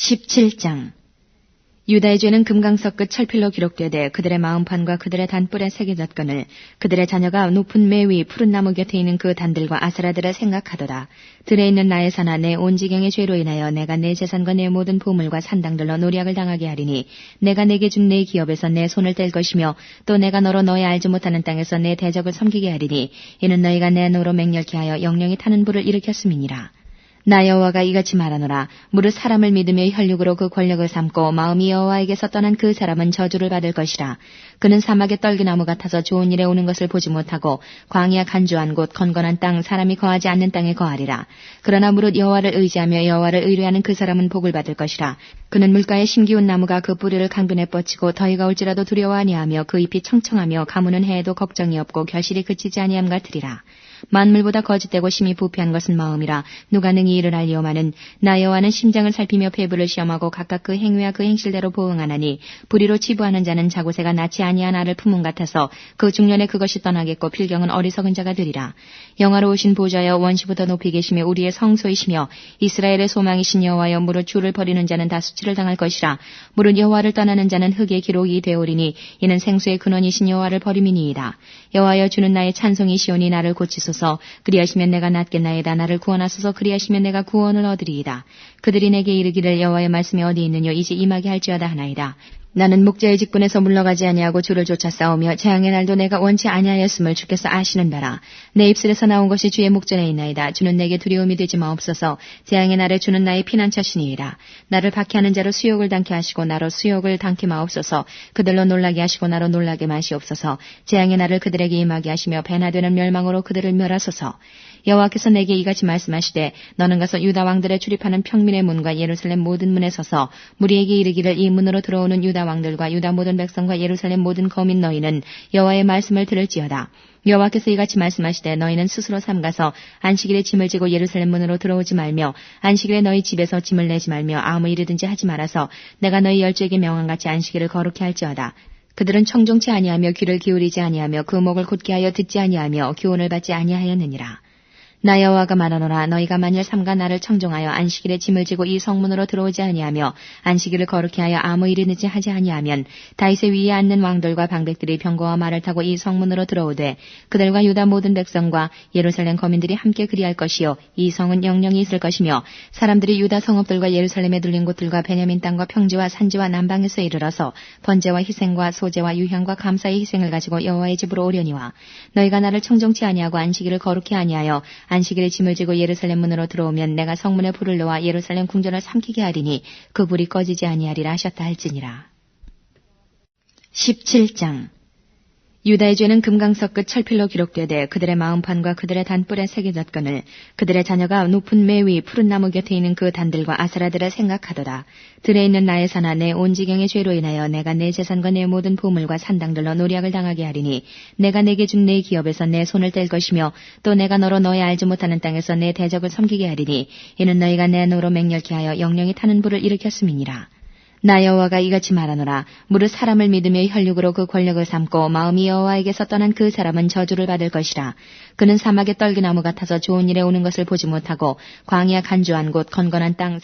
17장 유다의 죄는 금강석 끝 철필로 기록되되 그들의 마음판과 그들의 단뿔에 새겨졌거늘 그들의 자녀가 높은 매위 푸른 나무 곁에 있는 그 단들과 아스라들을 생각하도다. 들에 있는 나의 산하 내온 지경의 죄로 인하여 내가 내 재산과 내 모든 보물과 산당들로 노략을 당하게 하리니 내가 내게 준 내 기업에서 내 손을 뗄 것이며 또 내가 너로 너희 알지 못하는 땅에서 내 대적을 섬기게 하리니 이는 너희가 내 노로 맹렬케 하여 영영이 타는 불을 일으켰음이니라. 나 여호와가 이같이 말하노라. 무릇 사람을 믿으며 혈육으로 그 권력을 삼고 마음이 여호와에게서 떠난 그 사람은 저주를 받을 것이라. 그는 사막의 떨기나무 같아서 좋은 일에 오는 것을 보지 못하고 광야 간주한 곳 건건한 땅 사람이 거하지 않는 땅에 거하리라. 그러나 무릇 여호와를 의지하며 여호와를 의뢰하는 그 사람은 복을 받을 것이라 그는 물가에 심기운 나무가 그 뿌리를 강변에 뻗치고 더위가 올지라도 두려워 아니하며 그 잎이 청청하며 가무는 해에도 걱정이 없고 결실이 그치지 아니함 같으리라. 만물보다 거짓되고 심히 부패한 것은 마음이라 누가 능히 이를 알리오마는 나 여호와는 심장을 살피며 폐부를 시험하고 각각 그 행위와 그 행실대로 보응하나니 불의로 치부하는 자는 자고새가 낳지 아니한 알을 품은 같아서 그 중년에 그것이 떠나겠고 필경은 어리석은 자가 되리라. 영화로우신 보좌여 원시부터 높이 계시며 우리의 성소이시며 이스라엘의 소망이신 여호와여 무릇 주를 버리는 자는 다수 치를 당할 것이라. 무릇 여호와를 떠나는 자는 흙의 기록이 되오리니 이는 생수의 근원이신 여호와를 버림이니이다. 여호와여 주는 나의 찬송이시오니 나를 고치소서. 그리하시면 내가 낫겠나이다. 나를 구원하소서. 그리하시면 내가 구원을 얻으리이다 그들이 내게 이르기를 여호와의 말씀이 어디 있느냐 이제 임하게 할지어다 하나이다. 나는 목자의 직분에서 물러가지 아니하고 주를 쫓아 싸우며 재앙의 날도 내가 원치 아니하였음을 주께서 아시는 바라. 내 입술에서 나온 것이 주의 목전에 있나이다. 주는 내게 두려움이 되지 마옵소서. 재앙의 날에 주는 나의 피난처시니이다 나를 박해하는 자로 수욕을 당케 하시고 나로 수욕을 당케 마옵소서. 그들로 놀라게 하시고 나로 놀라게 마시옵소서. 재앙의 날을 그들에게 임하게 하시며 배나 되는 멸망으로 그들을 멸하소서. 여호와께서 내게 이같이 말씀하시되 너는 가서 유다 왕들의 출입하는 평민 의 문과 예루살렘 모든 문에 서서 무리에게 이르기를 이 문으로 들어오는 유다 왕들과 유다 모든 백성과 예루살렘 모든 거민 너희는 여호와의 말씀을 들을지어다. 여호와께서 이같이 말씀하시되 너희는 스스로 삼가서 안식일에 짐을 지고 예루살렘 문으로 들어오지 말며 안식일에 너희 집에서 짐을 내지 말며 아무 일이든지 하지 말아서 내가 너희 열조에게 명한 같이 안식일을 거룩히 할지어다. 그들은 청종치 아니하며 귀를 기울이지 아니하며 그 목을 곧게 하여 듣지 아니하며 교훈을 받지 아니하였느니라. 나 여호와가 말하노라 너희가 만일 삼가 나를 청종하여 안식일에 짐을 지고 이 성문으로 들어오지 아니하며 안식일을 거룩히 하여 아무 일이든지 하지 아니하면 다윗의 위에 앉는 왕들과 방백들이 병거와 말을 타고 이 성문으로 들어오되 그들과 유다 모든 백성과 예루살렘 거민들이 함께 그리할 것이요 이 성은 영영이 있을 것이며 사람들이 유다 성읍들과 예루살렘에 둘린 곳들과 베냐민 땅과 평지와 산지와 남방에서 이르러서 번제와 희생과 소제와 유향과 감사의 희생을 가지고 여호와의 집으로 오려니와 너희가 나를 청종치 아니하고 안식일을 거룩히 아니하여 안식일에 짐을 지고 예루살렘 문으로 들어오면 내가 성문에 불을 놓아 예루살렘 궁전을 삼키게 하리니 그 불이 꺼지지 아니하리라 하셨다 할지니라. 17장 유다의 죄는 금강석 끝 철필로 기록되되 그들의 마음판과 그들의 단뿔에 새겨졌거늘 그들의 자녀가 높은 매위 푸른 나무 곁에 있는 그 단들과 아스라들을 생각하도다. 들에 있는 나의 산하 내온 지경의 죄로 인하여 내가 내 재산과 내 모든 보물과 산당들로 노략을 당하게 하리니 내가 내게 준 내 기업에서 내 손을 뗄 것이며 또 내가 너로 너희 알지 못하는 땅에서 내 대적을 섬기게 하리니 이는 너희가 내 노로 맹렬케 하여 영영이 타는 불을 일으켰음이니라. 나 여호와가 이같이 말하노라. 무릇 사람을 믿으며 혈육으로 그 권력을 삼고 마음이 여호와에게서 떠난 그 사람은 저주를 받을 것이라. 그는 사막의 떨기나무 같아서 좋은 일에 오는 것을 보지 못하고 광야 간주한 곳 건건한 땅